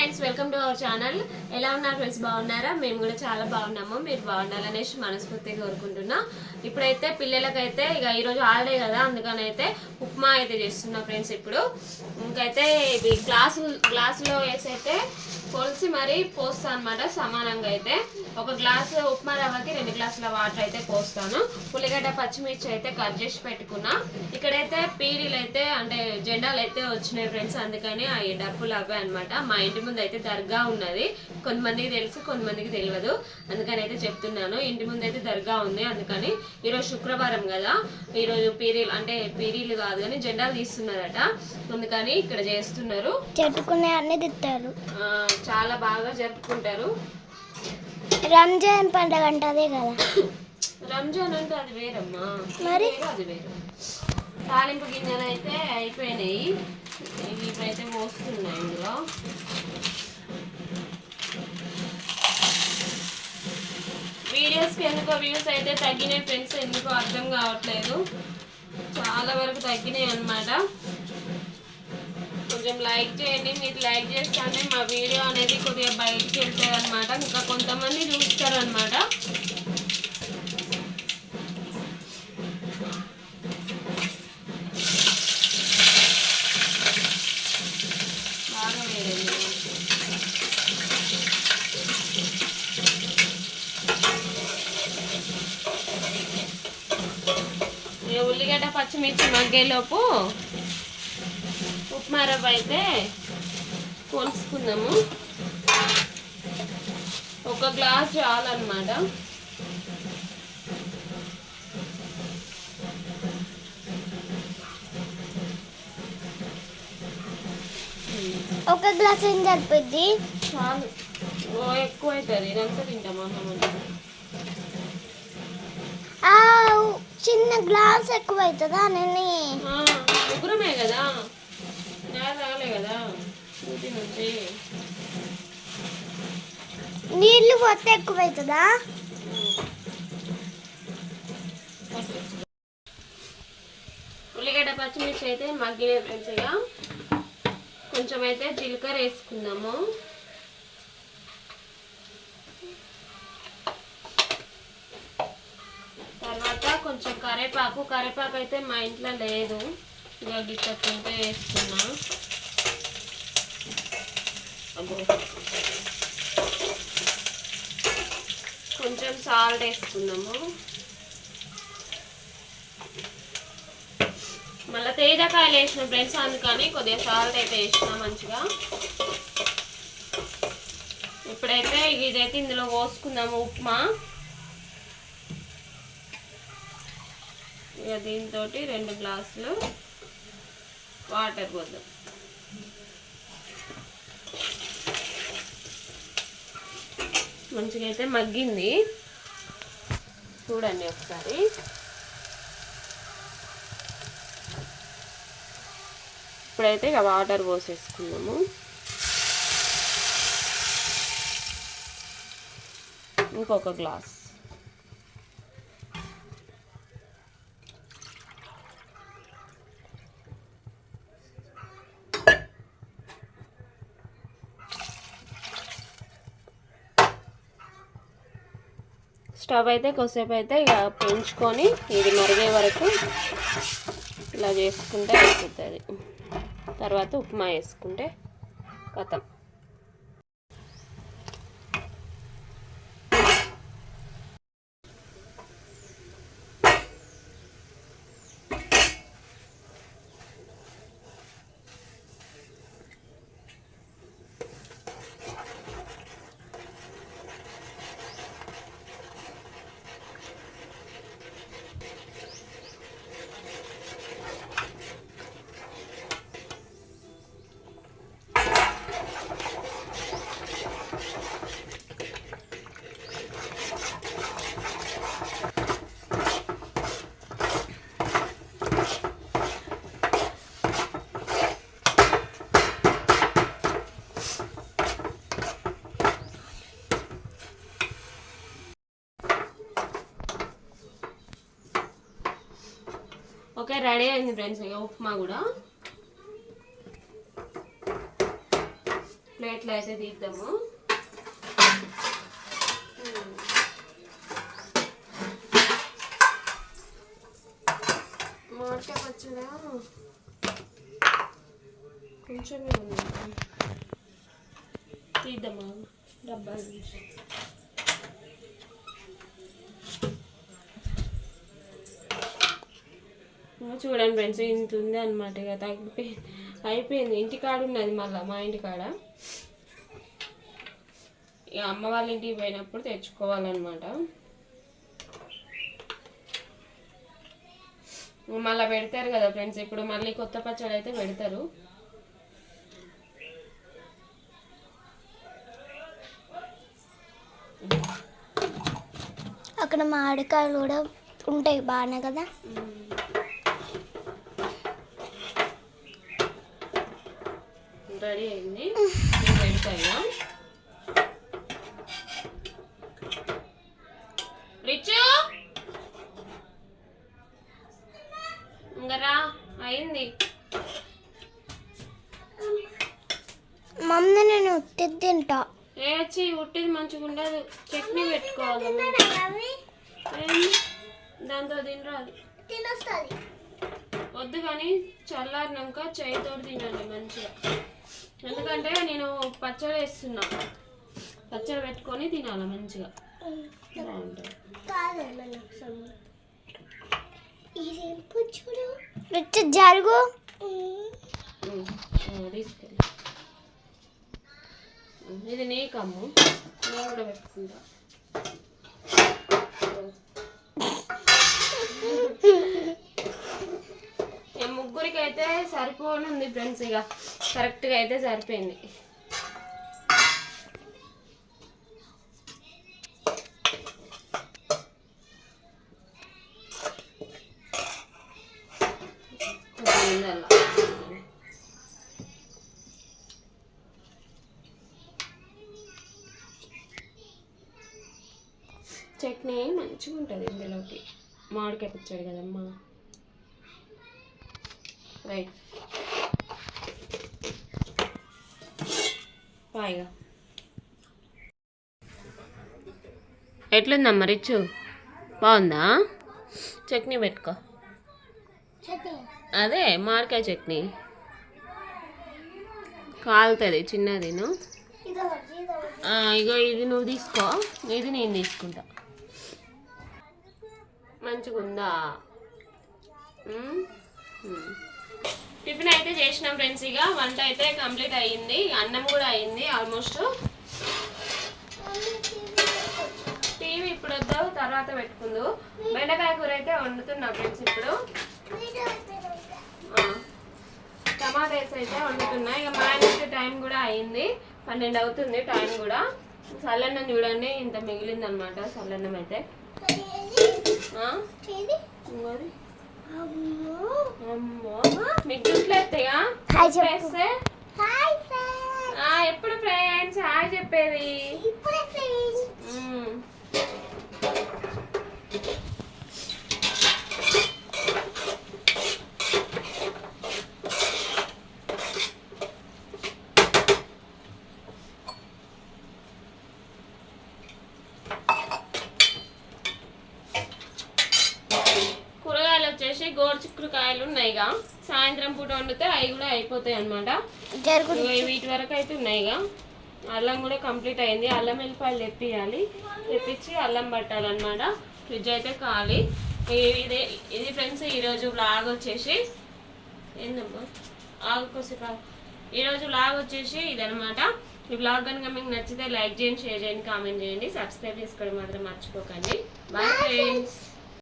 Friends welcome to our channel. ఎలా ఉన్నారు friends? బాగున్నారా? మేము కూడా చాలా బాగున్నాము. మీరు బాగుండాలనేసి మనస్ఫూర్తిగా కోరుకుంటున్నా. ఇప్పుడైతే పిల్లలకైతే ఇక ఈరోజు హాలిడే కదా అందుకని అయితే ఉప్మా అయితే చేస్తున్నా ఫ్రెండ్స్ ఇప్పుడు. ఇంకైతే ఇది గ్లాసు గ్లాసులో వేసి అయితే కొలిసి మరి పోస్తా అనమాట సమానంగా అయితే. ఒక గ్లాసు ఉప్మా రవ్వకి రెండు గ్లాసుల వాటర్ అయితే పోస్తాను. ఉల్లిగడ్డ పచ్చిమిర్చి అయితే కట్ చేసి పెట్టుకున్నా. ఇక్కడైతే పీరీలు అయితే అంటే జెండాలు అయితే వచ్చినాయి ఫ్రెండ్స్ అందుకని ఆ డప్పులు అవే అనమాట మా ఇంటి ముందు అయితే దర్గా ఉన్నది. కొంతమందికి తెలుసు కొంతమందికి తెలియదు అందుకని అయితే చెప్తున్నాను. ఇంటి ముందు అయితే దర్గా ఉంది అందుకని ఈరోజు శుక్రవారం కదా. ఈరోజు పీరీలు అంటే పీరీలు కాదు కానీ జెండాలు తీస్తున్నారట. అందుకని ఇక్కడ చేస్తున్నారు. చెట్టుకునే అన్ని తిట్టారు ఆ, చాలా బాగా జరుపుకుంటారు. రంజాన్ పండగ అంటే అదే కదా. రంజాన్ అంటే అది వేరమ్మా. మరి? అది వేరు. తాలింపు గిన్నెలు అయితే అయిపోయినాయి. ఇవి ఇప్పుడైతే మోస్తున్నాయి ఇందులో. వీడియోస్కి ఎందుకో వ్యూస్ అయితే తగ్గినాయి ఫ్రెండ్స్ ఎందుకో అర్థం కావట్లేదు. చాలా వరకు తగ్గినాయి అన్నమాట. కొంచెం లైక్ చేయండి. మీరు లైక్ చేస్తానే మా వీడియో అనేది కొద్దిగా బయటికి వెళ్తుంది అనమాట ఇంకా కొంతమంది చూస్తారు అనమాట బాగా ఉల్లిగడ్డ పచ్చిమిర్చి మగ్గేలోపు ఉప్మా రవ్వ అయితే కొలుసుకుందాము ఒక గ్లాస్ చాలన్నమాట. ఒక గ్లాస్ ఏం సరిపోద్ది? చాలు. ఓ ఎక్కువ అవుతుంది ఇదంతా తింటామా చిన్న గ్లాస్ ఎక్కువ అవుతుందా నేను ముగ్గురమే కదా. రాలే కదా. నుంచి నీళ్ళు పోతే ఎక్కువ అవుతుందా ఉల్లిగడ్డ పచ్చిమిర్చి అయితే మగ్గిన ఇక కొంచెం అయితే జీలకర్ర వేసుకుందాము. తర్వాత కొంచెం కరేపాకు. కరేపాకు అయితే మా ఇంట్లో లేదు. ఇక గిట్టకుంటే వేసుకున్నా. అబ్బో. కొంచెం సాల్ట్ వేసుకుందాము. మళ్ళీ తేజకాయలు వేసిన ఫ్రెండ్స్ అందుకని కొద్దిగా సాల్ట్ అయితే వేసిన మంచిగా. ఇప్పుడైతే ఇదైతే ఇందులో పోసుకుందాము ఉప్మా. ఇక దీంతో రెండు గ్లాసులు వాటర్ పోద్దాం. మంచిగా అయితే మగ్గింది. చూడండి ఒకసారి. ఇప్పుడైతే ఇక వాటర్ పోసేసుకున్నాము ఇంకొక గ్లాస్. స్టవ్ అయితే కొద్దిసేపు అయితే ఇక పెంచుకొని ఇది మరిగే వరకు ఇలా చేసుకుంటే అయిపోతుంది. తర్వాత ఉప్మా వేసుకుంటే కథం ఓకే రెడీ అయింది ఫ్రెండ్స్ ఇక ఉప్మా కూడా. ప్లేట్లో అయితే తీద్దాము. మామిడికాయ పచ్చడా కొంచెమే ఉంది. తీద్దామా? డబ్బాల నుంచి చూడండి ఫ్రెండ్స్ ఇంత ఉంది అనమాట ఇక తగ్గిపోయింది అయిపోయింది. ఇంటికాడ ఉన్నది మళ్ళీ మా ఇంటికాడ. ఇక అమ్మ వాళ్ళ ఇంటికి పోయినప్పుడు తెచ్చుకోవాలన్నమాట. మళ్ళీ పెడతారు కదా ఫ్రెండ్స్ ఇప్పుడు మళ్ళీ కొత్త పచ్చడి అయితే పెడతారు. అక్కడ మామిడికాయలు కూడా ఉంటాయి బాగానే కదా? రెడీ అయింది. నేను పెడతాయిగా రిచు ఇంకరా అయింది. మమ్మీ నేను ఉత్తి తింటా. ఏ వచ్చి ఉట్టిది మంచిగా ఉండదు. చట్నీ పెట్టుకోవాలి? దాంతో తినరాదు తినొస్తుంది. వద్దు కానీ చల్లారినాక చేయితో తినాలి మంచిగా. ఎందుకంటే నేను పచ్చడి వేస్తున్నా. పచ్చడి పెట్టుకొని తినాలి మంచిగా. బాగుంటుంది. జరుగు. ఇది నీకమ్ము. నేను కూడా పెట్టుకుంటా ఈ ముగ్గురికి అయితే సరిపోనుంది ఫ్రెండ్స్ ఇక. కరెక్ట్గా అయితే సరిపోయింది. చట్నీ మంచిగా ఉంటుంది ఇందులోకి. మామిడికాయ పిచ్చాడు కదమ్మా. పాయిగా ఎట్లుందమ్మా రిచ్చు బాగుందా చట్నీ పెట్టుకో అదే మామిడికాయ చట్నీ కాలుతుంది చిన్నదిను ఆ, ఇగో ఇది నువ్వు తీసుకో. ఇది నేను తీసుకుంటా. మంచిగా ఉందా. టిఫిన్ అయితే చేసినాం ఫ్రెండ్స్ ఇక. వంట అయితే కంప్లీట్ అయ్యింది. అన్నం కూడా అయ్యింది ఆల్మోస్ట్. టీవీ ఇప్పుడు వద్దావు తర్వాత పెట్టుకుందు. బెండకాయ కూర అయితే వండుతున్నా ఫ్రెండ్స్ ఇప్పుడు. ఆ. టమాటా రైస్ అయితే వండుతున్నా. ఇక మా ఆయనకి టైం కూడా అయింది పన్నెండు అవుతుంది టైం కూడా. చల్లన్నం చూడండి ఇంత మిగిలింది అనమాట చల్లన్నం అయితే? ఇంకోది మీకు జుట్లు ఎత్తాయా ఎప్పుడు ఫ్రెండ్స్? హాయ్ చెప్పేది ఇప్పుడే ఫ్రెండ్స్ మ్మ్. కూరగాయలు వచ్చేసి గోరుచిక్కుడుకాయలు ఉన్నాయిగా. సాయంత్రం పూట వండితే అవి కూడా అయిపోతాయి అనమాట వీటి వరకు అయితే ఉన్నాయిగా. అల్లం కూడా కంప్లీట్ అయింది. అల్లం వెల్లిపాయలు తెప్పియాలి. తెప్పించి అల్లం పట్టాలన్నమాట. ఫ్రిడ్జ్ అయితే ఖాళీ. ఇదే ఇది ఫ్రెండ్స్ ఈరోజు బ్లాగ్ వచ్చేసి ఏందమ్మా? ఆగుకోసేపు ఆగు. ఈరోజు బ్లాగ్ వచ్చేసి ఇదనమాట ఈ బ్లాగ్ కనుక మీకు నచ్చితే లైక్ చేయండి షేర్ చేయండి కామెంట్ చేయండి. సబ్స్క్రైబ్ చేసుకోవడం మాత్రం మర్చిపోకండి. Bye friends